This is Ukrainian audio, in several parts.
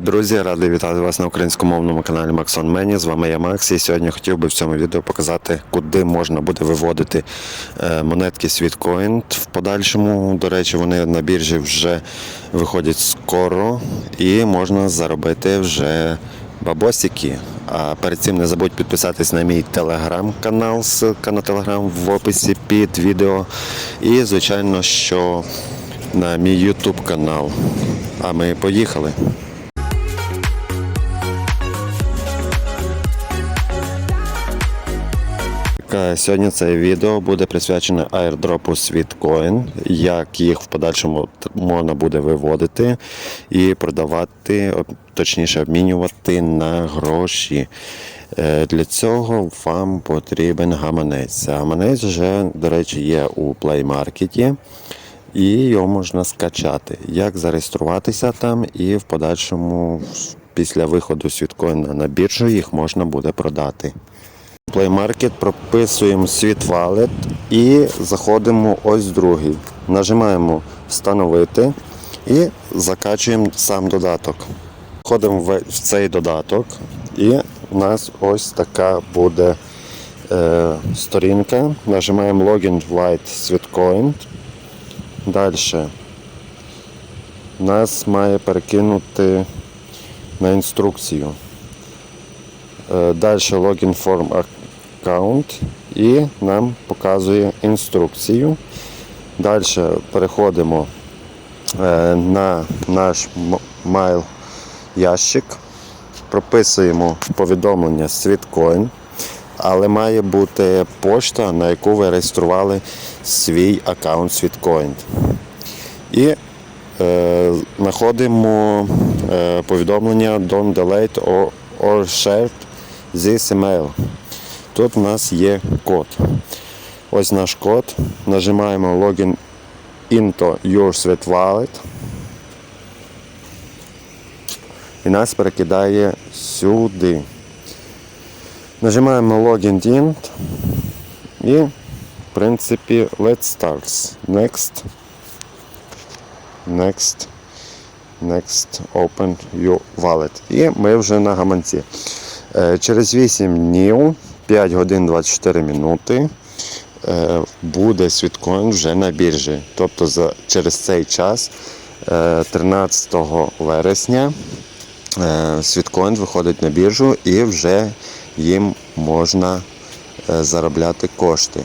Друзі, радий вітати вас на українськомовному каналі Максон Мені. З вами я Макс. І сьогодні хотів би в цьому відео показати, куди можна буде виводити е, монетки Sweetcoin. В подальшому, до речі, вони на біржі вже виходять скоро і можна заробити вже бабосики. А перед цим не забудь підписатись на мій телеграм-канал, ссылка на телеграм в описі під відео. І, звичайно, що на мій ютуб канал. А ми поїхали. Сьогодні це відео буде присвячене airdropу Sweetcoin, як їх в подальшому можна буде виводити і продавати, точніше обмінювати на гроші. Е, Для цього вам потрібен гаманець. Гаманець вже, до речі, є у Play Market і його можна скачати. Як зареєструватися там і в подальшому, після виходу Sweetcoin на біржу, їх можна буде продати. Play Market прописуємо світ Wallet і заходимо ось другий. Нажимаємо Встановити і закачуємо сам додаток. Входимо в цей додаток, і у нас ось така буде е, сторінка. Нажимаємо Login White Sweetcoin. Далі нас має перекинути на інструкцію. Е, Далі Login Form Account і нам показує інструкцію. Далі переходимо е, на наш майл ящик, прописуємо повідомлення Sweetcoin, але має бути пошта, на яку ви реєстрували свій аккаунт Sweetcoin. І е, знаходимо е, повідомлення Don't delete or share this email. Тут у нас є код. Ось наш код. Нажимаємо Login into your Sweet Wallet. І нас перекидає сюди. Нажимаємо Login in і, в принципі, let's start. Next. Next. Next. Open your wallet. І ми вже на гаманці. Е, Через 8 днів, 5 годин 24 минути е, буде світкоін вже на біржі. Тобто за, через цей час, е, 13 вересня, е, світкоін виходить на біржу і вже їм можна заробляти кошти.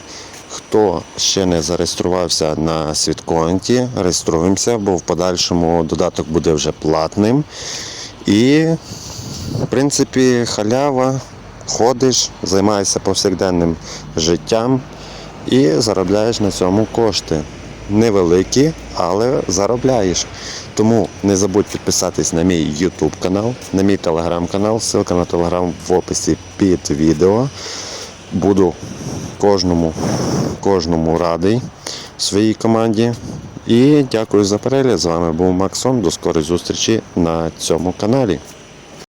Хто ще не зареєструвався на світкоінті, реєструємося, бо в подальшому додаток буде вже платним. І в принципі, халява, ходиш, займаєшся повсякденним життям і заробляєш на цьому кошти. Невеликі, але заробляєш. Тому не забудь підписатись на мій YouTube канал, на мій телеграм канал. Ссылка на телеграм в описі під відео. Буду кожному, кожному радий своїй команді. І дякую за перегляд. З вами був Максон. До скорої зустрічі на цьому каналі.